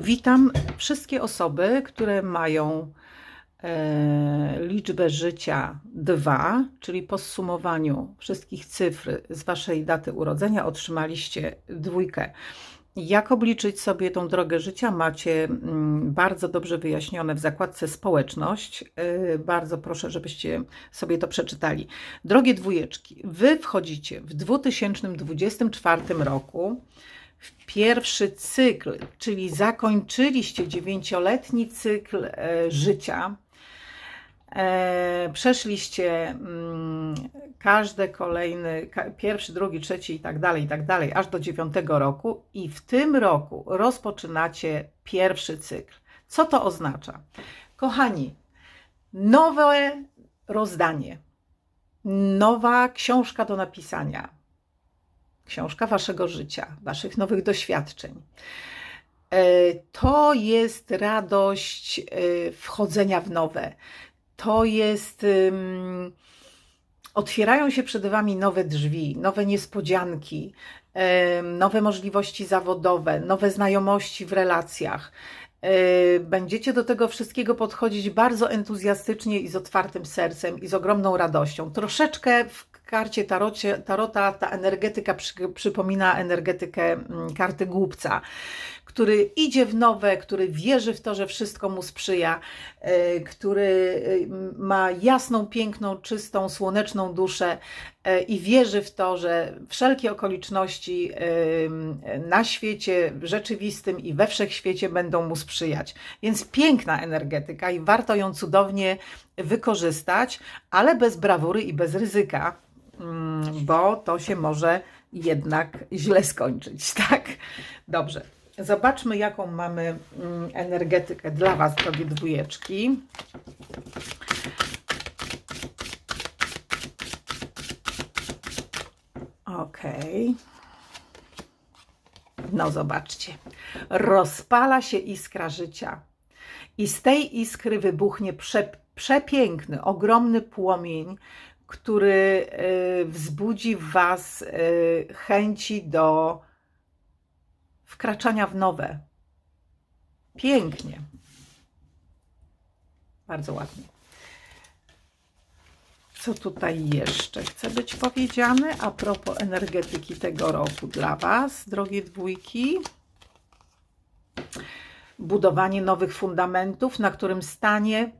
Witam wszystkie osoby, które mają e, liczbę życia 2, czyli po zsumowaniu wszystkich cyfr z Waszej daty urodzenia otrzymaliście dwójkę. Jak obliczyć sobie tą drogę życia, macie mm, bardzo dobrze wyjaśnione w zakładce Społeczność. E, Bardzo proszę, żebyście sobie to przeczytali. Drogie dwójeczki, Wy wchodzicie w 2024 roku pierwszy cykl, czyli zakończyliście dziewięcioletni cykl e, życia. E, przeszliście mm, każde kolejny, pierwszy, drugi, trzeci i tak dalej, i tak dalej, aż do dziewiątego roku i w tym roku rozpoczynacie pierwszy cykl. Co to oznacza? Kochani, nowe rozdanie, nowa książka do napisania, książka waszego życia, waszych nowych doświadczeń. E, To jest radość e, wchodzenia w nowe. To jest. Otwierają się przed wami nowe drzwi, nowe niespodzianki, nowe możliwości zawodowe, nowe znajomości w relacjach. E, Będziecie do tego wszystkiego podchodzić bardzo entuzjastycznie i z otwartym sercem i z ogromną radością. Troszeczkę w karcie tarocie, tarota ta energetyka przy, przypomina energetykę mm, karty głupca, który idzie w nowe, który wierzy w to, że wszystko mu sprzyja, e, który e, ma jasną, piękną, czystą, słoneczną duszę e, i wierzy w to, że wszelkie okoliczności na świecie rzeczywistym i we wszechświecie będą mu sprzyjać. Więc piękna energetyka i warto ją cudownie wykorzystać, ale bez brawury i bez ryzyka, bo to się może jednak źle skończyć, tak? Dobrze. Zobaczmy, jaką mamy mm, energetykę dla Was, drogie dwójeczki. Okej. No zobaczcie. Rozpala się iskra życia. I z tej iskry wybuchnie prze, przepiękny, ogromny płomień, który y, wzbudzi w Was y, chęci do wkraczania w nowe. Pięknie. Bardzo ładnie. Co tutaj jeszcze chce być powiedziane a propos energetyki tego roku dla Was, drogie dwójki? Budowanie nowych fundamentów, na którym stanie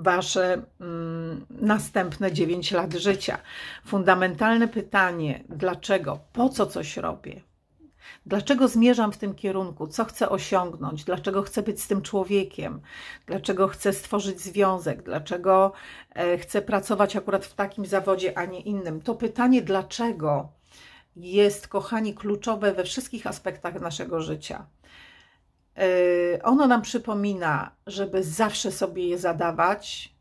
Wasze mm, następne 9 lat życia. Fundamentalne pytanie: dlaczego? Po co coś robię? Dlaczego zmierzam w tym kierunku? Co chcę osiągnąć? Dlaczego chcę być z tym człowiekiem? Dlaczego chcę stworzyć związek? Dlaczego e, chcę pracować akurat w takim zawodzie, a nie innym? To pytanie, dlaczego, jest, kochani, kluczowe we wszystkich aspektach naszego życia. E, Ono nam przypomina, żeby zawsze sobie je zadawać,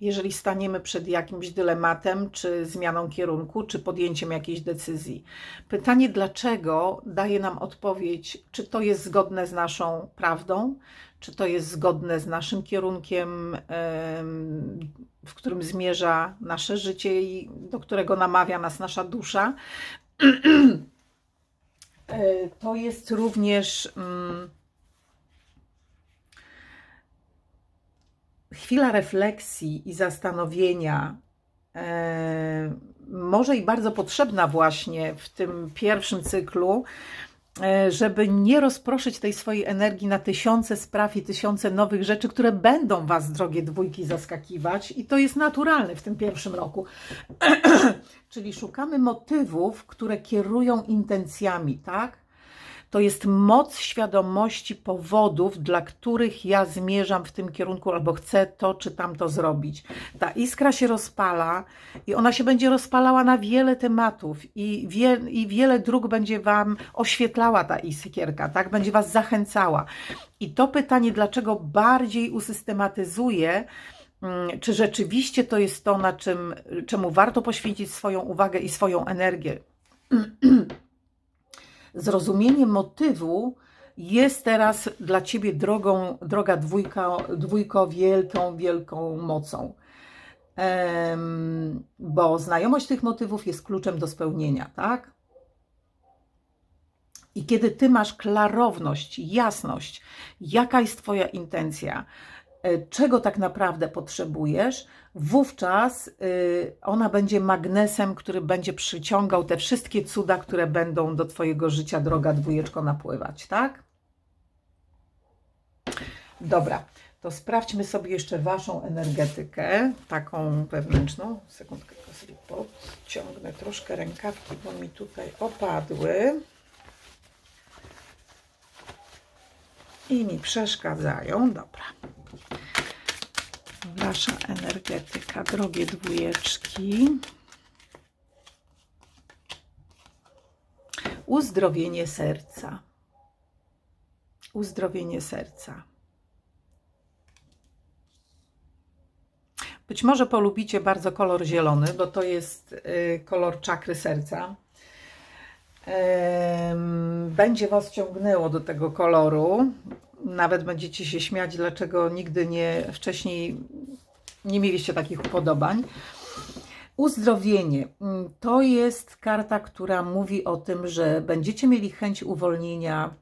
jeżeli staniemy przed jakimś dylematem, czy zmianą kierunku, czy podjęciem jakiejś decyzji. Pytanie dlaczego daje nam odpowiedź, czy to jest zgodne z naszą prawdą, czy to jest zgodne z naszym kierunkiem, em, w którym zmierza nasze życie i do którego namawia nas nasza dusza. E, To jest również. mm, chwila refleksji i zastanowienia, e, może i bardzo potrzebna właśnie w tym pierwszym cyklu, żeby nie rozproszyć tej swojej energii na tysiące spraw i tysiące nowych rzeczy, które będą Was, drogie dwójki, zaskakiwać, i to jest naturalne w tym pierwszym roku. Czyli szukamy motywów, które kierują intencjami, tak? To jest moc świadomości powodów, dla których ja zmierzam w tym kierunku albo chcę to czy tamto zrobić. Ta iskra się rozpala i ona się będzie rozpalała na wiele tematów i, wie, i wiele dróg będzie Wam oświetlała ta iskierka, tak? Będzie Was zachęcała. I to pytanie, dlaczego bardziej usystematyzuje, mm, czy rzeczywiście to jest to, na czym, czemu warto poświęcić swoją uwagę i swoją energię zrozumienie motywu jest teraz dla Ciebie drogą, droga dwójka, dwójko wielką, wielką mocą. Em, bo znajomość tych motywów jest kluczem do spełnienia, tak? I kiedy ty masz klarowność, jasność, jaka jest Twoja intencja, e, czego tak naprawdę potrzebujesz, wówczas y, ona będzie magnesem, który będzie przyciągał te wszystkie cuda, które będą do Twojego życia, droga dwójeczko, napływać, tak? Dobra, to sprawdźmy sobie jeszcze Waszą energetykę, taką wewnętrzną. Sekundkę, tylko sobie podciągnę troszkę rękawki, bo mi tutaj opadły. I mi przeszkadzają. Dobra. Wasza energetyka, drogie dwójeczki. Uzdrowienie serca. Uzdrowienie serca. Być może polubicie bardzo kolor zielony, bo to jest y, kolor czakry serca. Będzie Was ciągnęło do tego koloru. Nawet będziecie się śmiać, dlaczego nigdy nie wcześniej nie mieliście takich upodobań. Uzdrowienie to jest karta, która mówi o tym, że będziecie mieli chęć uwolnienia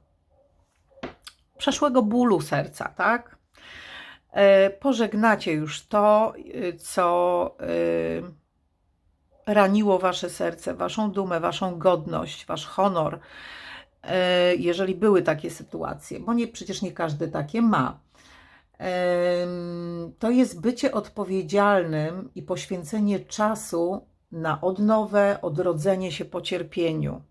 przeszłego bólu serca, tak? E, Pożegnacie już to, y, co y, raniło wasze serce, waszą dumę, waszą godność, wasz honor, e, jeżeli były takie sytuacje, bo nie, przecież nie każdy takie ma. To jest bycie odpowiedzialnym i poświęcenie czasu na odnowę, odrodzenie się po cierpieniu.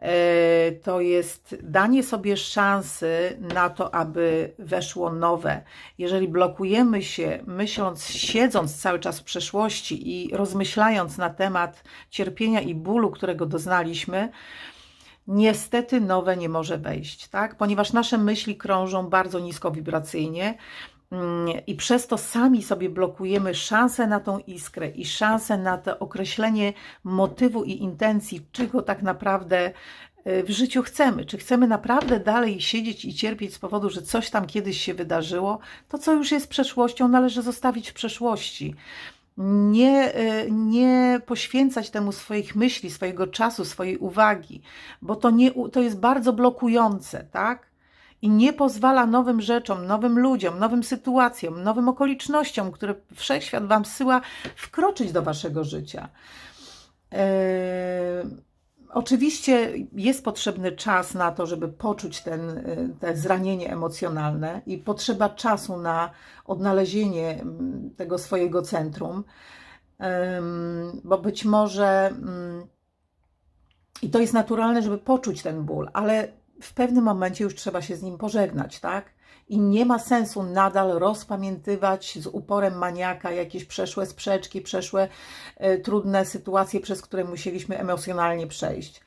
E, To jest danie sobie szansy na to, aby weszło nowe. Jeżeli blokujemy się, myśląc, siedząc cały czas w przeszłości i rozmyślając na temat cierpienia i bólu, którego doznaliśmy, niestety nowe nie może wejść, tak? Ponieważ nasze myśli krążą bardzo nisko wibracyjnie mm, i przez to sami sobie blokujemy szansę na tą iskrę i szansę na to określenie motywu i intencji, czego tak naprawdę y, w życiu chcemy. Czy chcemy naprawdę dalej siedzieć i cierpieć z powodu, że coś tam kiedyś się wydarzyło? To, co już jest przeszłością, należy zostawić w przeszłości nie, y, nie poświęcać temu swoich myśli, swojego czasu, swojej uwagi, bo to, nie, to jest bardzo blokujące, tak? I nie pozwala nowym rzeczom, nowym ludziom, nowym sytuacjom, nowym okolicznościom, które wszechświat Wam syła, wkroczyć do Waszego życia. Eee, Oczywiście jest potrzebny czas na to, żeby poczuć ten, y, te zranienie emocjonalne i potrzeba czasu na odnalezienie mm, tego swojego centrum, bo być może mm, i to jest naturalne, żeby poczuć ten ból, ale w pewnym momencie już trzeba się z nim pożegnać, tak? I nie ma sensu nadal rozpamiętywać z uporem maniaka jakieś przeszłe sprzeczki, przeszłe e, trudne sytuacje, przez które musieliśmy emocjonalnie przejść.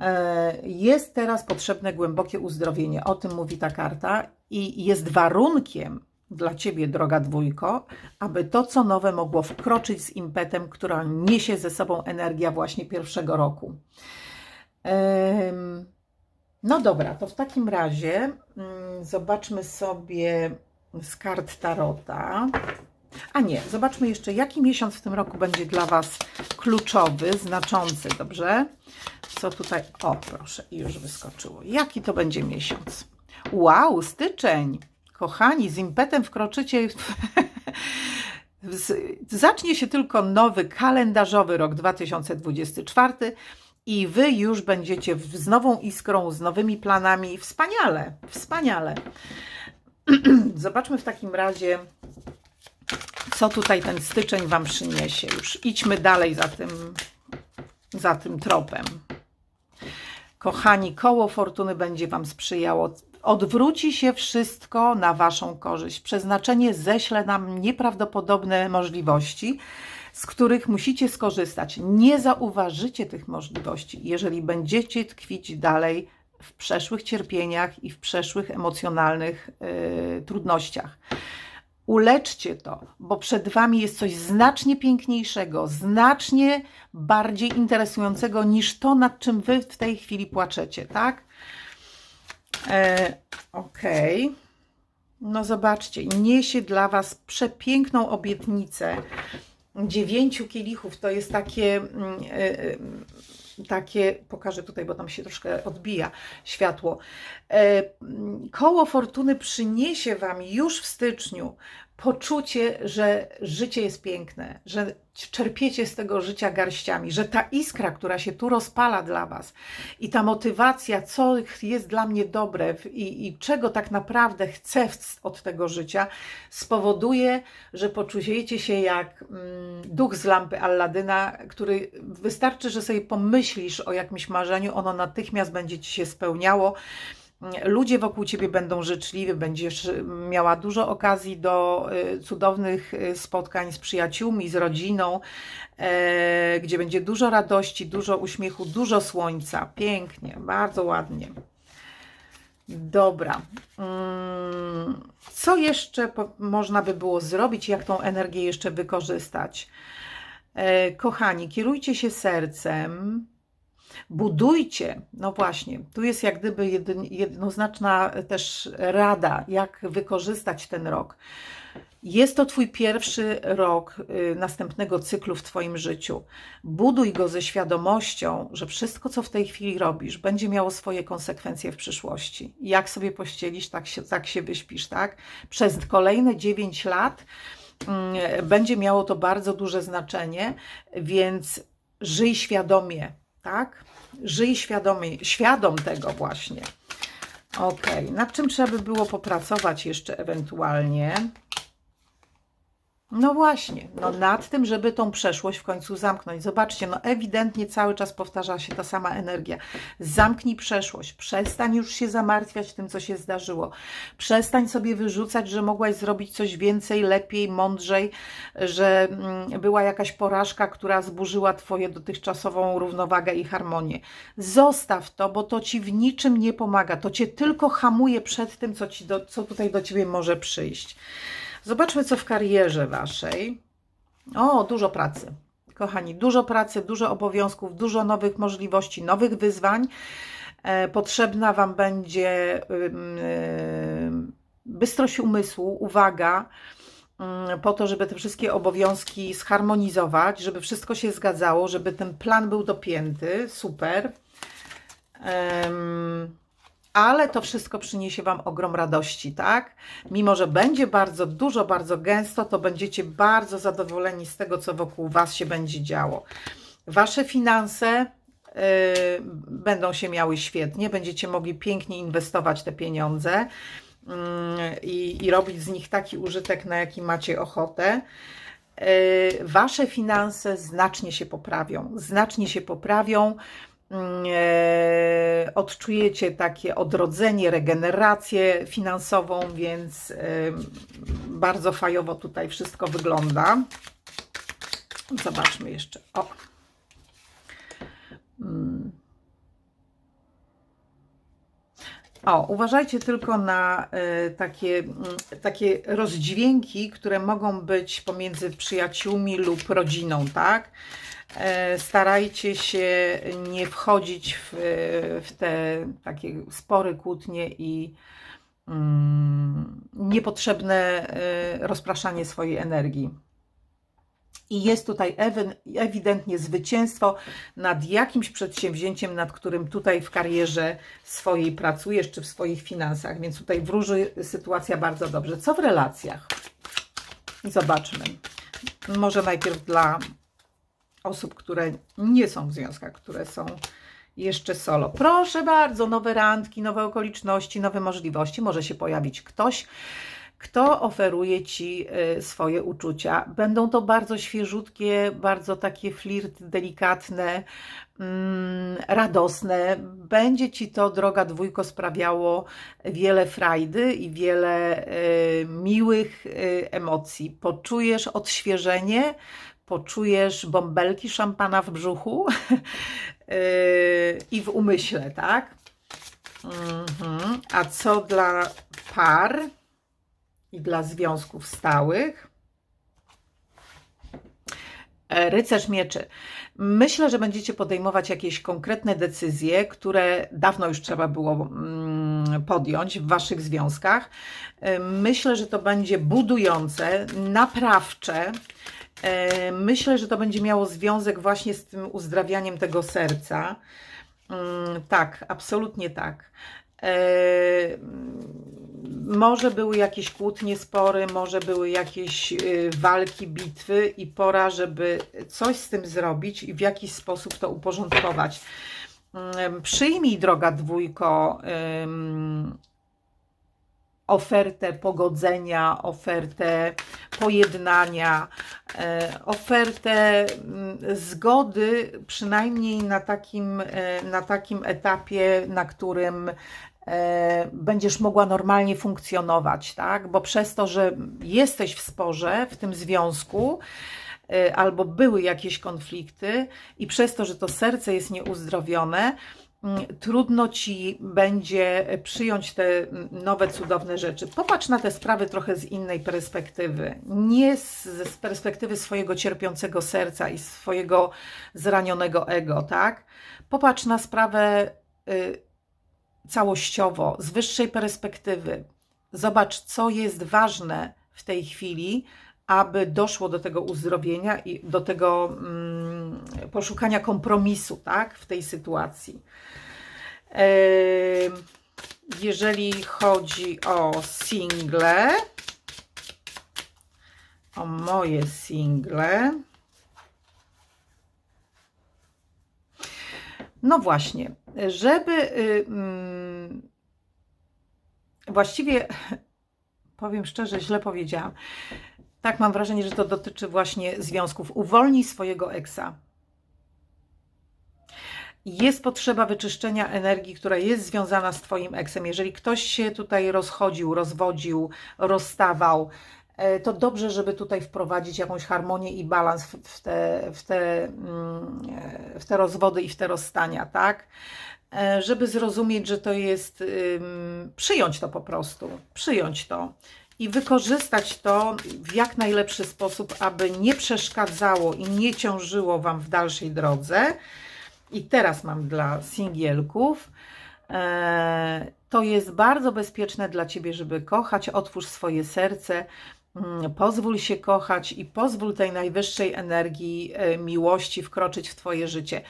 E, Jest teraz potrzebne głębokie uzdrowienie, o tym mówi ta karta, i jest warunkiem dla Ciebie, droga dwójko, aby to, co nowe, mogło wkroczyć z impetem, która niesie ze sobą energia właśnie pierwszego roku. Em, no dobra, to w takim razie mm, zobaczmy sobie z kart Tarota. A nie, zobaczmy jeszcze, jaki miesiąc w tym roku będzie dla Was kluczowy, znaczący, dobrze? Co tutaj? O, proszę, już wyskoczyło. Jaki to będzie miesiąc? Wow, styczeń! Kochani, z impetem wkroczycie. Zacznie się tylko nowy kalendarzowy rok 2024 i wy już będziecie z nową iskrą, z nowymi planami. Wspaniale, wspaniale. Zobaczmy w takim razie, co tutaj ten styczeń Wam przyniesie. Już idźmy dalej za tym, za tym tropem. Kochani, koło fortuny będzie Wam sprzyjało. Odwróci się wszystko na Waszą korzyść. Przeznaczenie ześle nam nieprawdopodobne możliwości, z których musicie skorzystać. Nie zauważycie tych możliwości, jeżeli będziecie tkwić dalej w przeszłych cierpieniach i w przeszłych emocjonalnych yy, trudnościach. Uleczcie to, bo przed Wami jest coś znacznie piękniejszego, znacznie bardziej interesującego niż to, nad czym Wy w tej chwili płaczecie, tak? E, Okej. No zobaczcie, niesie dla Was przepiękną obietnicę dziewięciu kielichów. To jest takie mm, e, e, takie, pokażę tutaj, bo tam się troszkę odbija światło. E, mm, Koło fortuny przyniesie Wam już w styczniu poczucie, że życie jest piękne, że czerpiecie z tego życia garściami, że ta iskra, która się tu rozpala dla Was i ta motywacja, co jest dla mnie dobre i, i czego tak naprawdę chcę od tego życia, spowoduje, że poczujecie się jak mm, duch z lampy Alladyna, który wystarczy, że sobie pomyślisz o jakimś marzeniu, ono natychmiast będzie Ci się spełniało. Ludzie wokół ciebie będą życzliwi, będziesz y, miała dużo okazji do y, cudownych y, spotkań z przyjaciółmi, z rodziną, gdzie będzie dużo radości, dużo uśmiechu, dużo słońca. Pięknie, bardzo ładnie. Dobra. Mm, Co jeszcze można by było zrobić? Jak tą energię jeszcze wykorzystać? E, Kochani, kierujcie się sercem. Budujcie, no właśnie, tu jest jak gdyby jednoznaczna też rada, jak wykorzystać ten rok. Jest to Twój pierwszy rok y, następnego cyklu w Twoim życiu. Buduj go ze świadomością, że wszystko, co w tej chwili robisz, będzie miało swoje konsekwencje w przyszłości. Jak sobie pościelisz, tak się, tak się wyśpisz, tak? Przez kolejne 9 lat mm, będzie miało to bardzo duże znaczenie, więc żyj świadomie, tak? Żyj świadomie, świadom tego właśnie. Ok, nad czym trzeba by było popracować jeszcze ewentualnie? No właśnie, no nad tym, żeby tą przeszłość w końcu zamknąć. Zobaczcie, no ewidentnie cały czas powtarza się ta sama energia. Zamknij przeszłość, przestań już się zamartwiać tym, co się zdarzyło. Przestań sobie wyrzucać, że mogłaś zrobić coś więcej, lepiej, mądrzej, że mm, była jakaś porażka, która zburzyła Twoje dotychczasową równowagę i harmonię. Zostaw to, bo to Ci w niczym nie pomaga. To Cię tylko hamuje przed tym, co, ci do, co tutaj do Ciebie może przyjść. Zobaczmy, co w karierze waszej. O, dużo pracy. Kochani, dużo pracy, dużo obowiązków, dużo nowych możliwości, nowych wyzwań. E, potrzebna Wam będzie ym, bystrość umysłu, uwaga, ym, po to, żeby te wszystkie obowiązki zharmonizować, żeby wszystko się zgadzało, żeby ten plan był dopięty. Super. Em, ale to wszystko przyniesie Wam ogrom radości, tak? Mimo, że będzie bardzo dużo, bardzo gęsto, to będziecie bardzo zadowoleni z tego, co wokół Was się będzie działo. Wasze finanse y, będą się miały świetnie, będziecie mogli pięknie inwestować te pieniądze y, i, robić z nich taki użytek, na jaki macie ochotę. Y, Wasze finanse znacznie się poprawią, znacznie się poprawią odczujecie takie odrodzenie, regenerację finansową, więc e, bardzo fajowo tutaj wszystko wygląda. Zobaczmy jeszcze. O. Mm. O, uważajcie tylko na e, takie, mm, takie rozdźwięki, które mogą być pomiędzy przyjaciółmi lub rodziną, tak? E, Starajcie się nie wchodzić w, w te takie spory, kłótnie i mm, niepotrzebne e, rozpraszanie swojej energii. I jest tutaj ewidentnie zwycięstwo nad jakimś przedsięwzięciem, nad którym tutaj w karierze swojej pracujesz, czy w swoich finansach. Więc tutaj wróży sytuacja bardzo dobrze. Co w relacjach? Zobaczmy. Może najpierw dla osób, które nie są w związkach, które są jeszcze solo. Proszę bardzo, nowe randki, nowe okoliczności, nowe możliwości. Może się pojawić ktoś, kto oferuje Ci y, swoje uczucia. Będą to bardzo świeżutkie, bardzo takie flirt delikatne, mm, radosne. Będzie Ci to, droga dwójko, sprawiało wiele frajdy i wiele y, miłych y, emocji. Poczujesz odświeżenie, poczujesz bąbelki szampana w brzuchu yy, i w umyśle, tak? Mhm. A co dla par i dla związków stałych? E, Rycerz mieczy. Myślę, że będziecie podejmować jakieś konkretne decyzje, które dawno już trzeba było mm, podjąć w waszych związkach. E, Myślę, że to będzie budujące, naprawcze, Myślę, że to będzie miało związek właśnie z tym uzdrawianiem tego serca. Mm, Tak, absolutnie tak. E, Może były jakieś kłótnie, spory, może były jakieś y, walki, bitwy i pora, żeby coś z tym zrobić i w jakiś sposób to uporządkować. Mm, Przyjmij, droga dwójko, ofertę pogodzenia, ofertę pojednania, e, ofertę mm, zgody, przynajmniej na takim, e, na takim etapie, na którym e, będziesz mogła normalnie funkcjonować, tak? Bo przez to, że jesteś w sporze, w tym związku, albo były jakieś konflikty, i przez to, że to serce jest nieuzdrowione, trudno ci będzie przyjąć te mm, nowe, cudowne rzeczy. Popatrz na te sprawy trochę z innej perspektywy. Nie z, z perspektywy swojego cierpiącego serca i swojego zranionego ego, tak? Popatrz na sprawę y, całościowo, z wyższej perspektywy. Zobacz, co jest ważne w tej chwili, aby doszło do tego uzdrowienia i do tego mm, poszukania kompromisu, tak, w tej sytuacji. Jeżeli chodzi o single, o moje single, no właśnie, żeby właściwie powiem szczerze, źle powiedziałam. Tak, mam wrażenie, że to dotyczy właśnie związków. Uwolnij swojego eksa. Jest potrzeba wyczyszczenia energii, która jest związana z Twoim eksem. Jeżeli ktoś się tutaj rozchodził, rozwodził, rozstawał, e, to dobrze, żeby tutaj wprowadzić jakąś harmonię i balans w- te, w te, mm, e, w te rozwody i w te rozstania, tak? E, Żeby zrozumieć, że to jest, przyjąć to po prostu, przyjąć to i wykorzystać to w jak najlepszy sposób, aby nie przeszkadzało i nie ciążyło Wam w dalszej drodze. I teraz mam dla singielków. E, To jest bardzo bezpieczne dla Ciebie, żeby kochać. Otwórz swoje serce, mm, pozwól się kochać i pozwól tej najwyższej energii e, miłości wkroczyć w Twoje życie.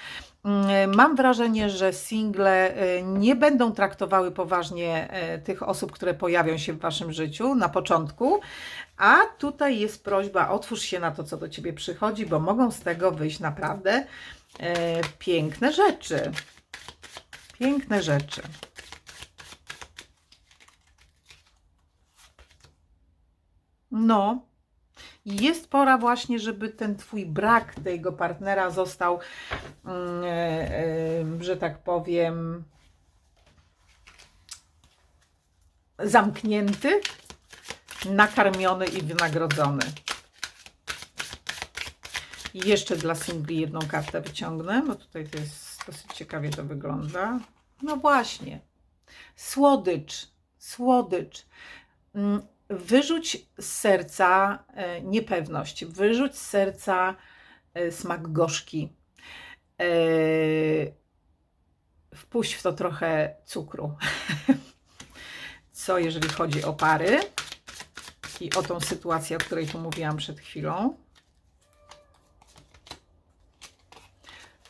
Mm, Mam wrażenie, że single e, nie będą traktowały poważnie tych osób, które pojawią się w Waszym życiu na początku, a tutaj jest prośba, otwórz się na to, co do Ciebie przychodzi, bo mogą z tego wyjść naprawdę e, piękne rzeczy. Piękne rzeczy. No, jest pora właśnie, żeby ten Twój brak tego partnera został, mm, e, e, że tak powiem, zamknięty, nakarmiony i wynagrodzony. Jeszcze dla singli jedną kartę wyciągnę, bo tutaj to jest dosyć ciekawie to wygląda. No właśnie. Słodycz, słodycz. Mm, Wyrzuć z serca e, niepewność, wyrzuć z serca e, smak gorzki. E, Wpuść w to trochę cukru. Co jeżeli chodzi o pary i o tą sytuację, o której tu mówiłam przed chwilą.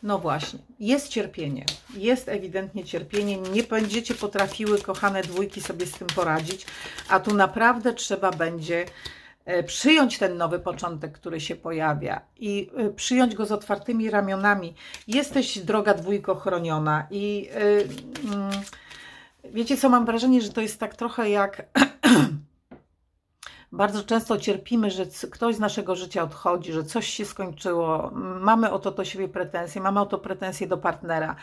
No właśnie, jest cierpienie, jest ewidentnie cierpienie. Nie będziecie potrafiły, kochane dwójki, sobie z tym poradzić, a tu naprawdę trzeba będzie e, przyjąć ten nowy początek, który się pojawia i e, przyjąć go z otwartymi ramionami. Jesteś, droga dwójko, chroniona i e, mm, wiecie co, mam wrażenie, że to jest tak trochę jak bardzo często cierpimy, że ktoś z naszego życia odchodzi, że coś się skończyło, mamy o to do siebie pretensje, mamy o to pretensje do partnera.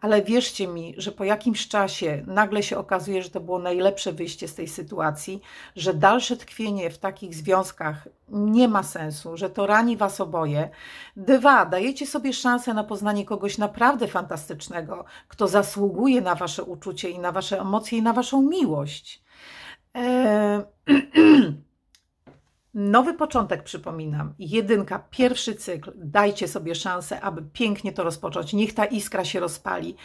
Ale wierzcie mi, że po jakimś czasie nagle się okazuje, że to było najlepsze wyjście z tej sytuacji, że dalsze tkwienie w takich związkach nie ma sensu, że to rani was oboje. Dwa, dajecie sobie szansę na poznanie kogoś naprawdę fantastycznego, kto zasługuje na wasze uczucie i na wasze emocje i na waszą miłość. Eee, Nowy początek, przypominam. Jedynka, pierwszy cykl. Dajcie sobie szansę, aby pięknie to rozpocząć. Niech ta iskra się rozpali.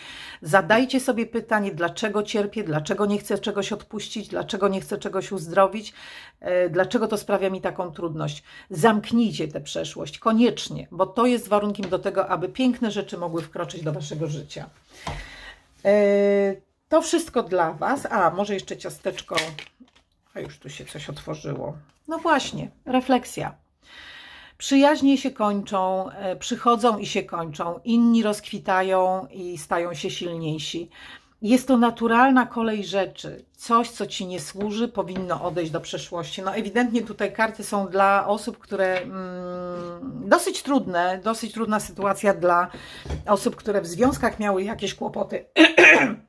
Zadajcie sobie pytanie, dlaczego cierpię, dlaczego nie chcę czegoś odpuścić, dlaczego nie chcę czegoś uzdrowić, e, dlaczego to sprawia mi taką trudność. Zamknijcie tę przeszłość, koniecznie, bo to jest warunkiem do tego, aby piękne rzeczy mogły wkroczyć do waszego życia. E, To wszystko dla Was. A, może jeszcze ciasteczko. A już tu się coś otworzyło. No właśnie, refleksja. Przyjaźnie się kończą, e, przychodzą i się kończą, inni rozkwitają i stają się silniejsi. Jest to naturalna kolej rzeczy. Coś, co ci nie służy, powinno odejść do przeszłości. No, ewidentnie tutaj karty są dla osób, które mm, dosyć trudne, dosyć trudna sytuacja dla osób, które w związkach miały jakieś kłopoty.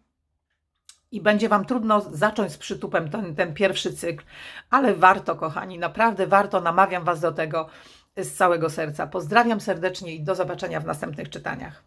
I będzie Wam trudno zacząć z przytupem ten, ten pierwszy cykl, ale warto, kochani, naprawdę warto, namawiam Was do tego z całego serca. Pozdrawiam serdecznie i do zobaczenia w następnych czytaniach.